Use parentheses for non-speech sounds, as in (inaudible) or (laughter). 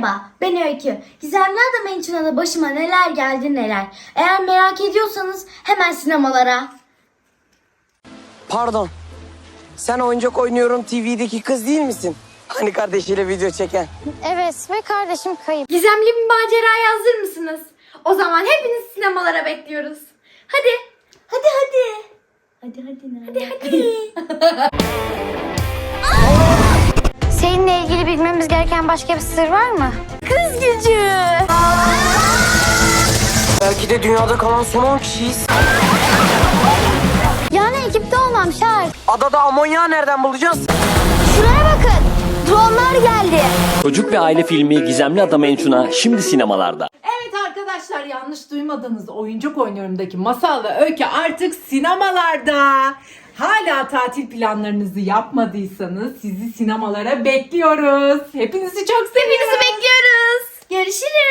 Merhaba, ben Öykü. Gizemli Adam Ençuna'da başıma neler geldi neler. Eğer merak ediyorsanız hemen sinemalara. Pardon. Sen oyuncak oynuyorum TV'deki kız değil misin? Hani kardeşiyle video çeken. Evet ve kardeşim kayıp. Gizemli bir maceraya hazır mısınız? O zaman hepiniz sinemalara bekliyoruz. Hadi. Hadi hadi. Hadi hadi. Hadi hadi. (laughs) gereken başka bir sır var mı? Kız gücü. Belki de dünyada kalan son 10 kişiyiz. Yani ekipte olmam şart. Adada amonyağı nereden bulacağız? Şuraya bakın. Dronlar geldi. Çocuk ve aile filmi Gizemli Adam Ençuna şimdi sinemalarda. Evet arkadaşlar yanlış duymadınız. Oyuncak oynuyorumdaki masalla öykü artık sinemalarda hala tatil planlarınızı yapmadıysanız sizi sinemalara bekliyoruz. Hepinizi çok seviyoruz. Hepinizi bekliyoruz. Görüşürüz.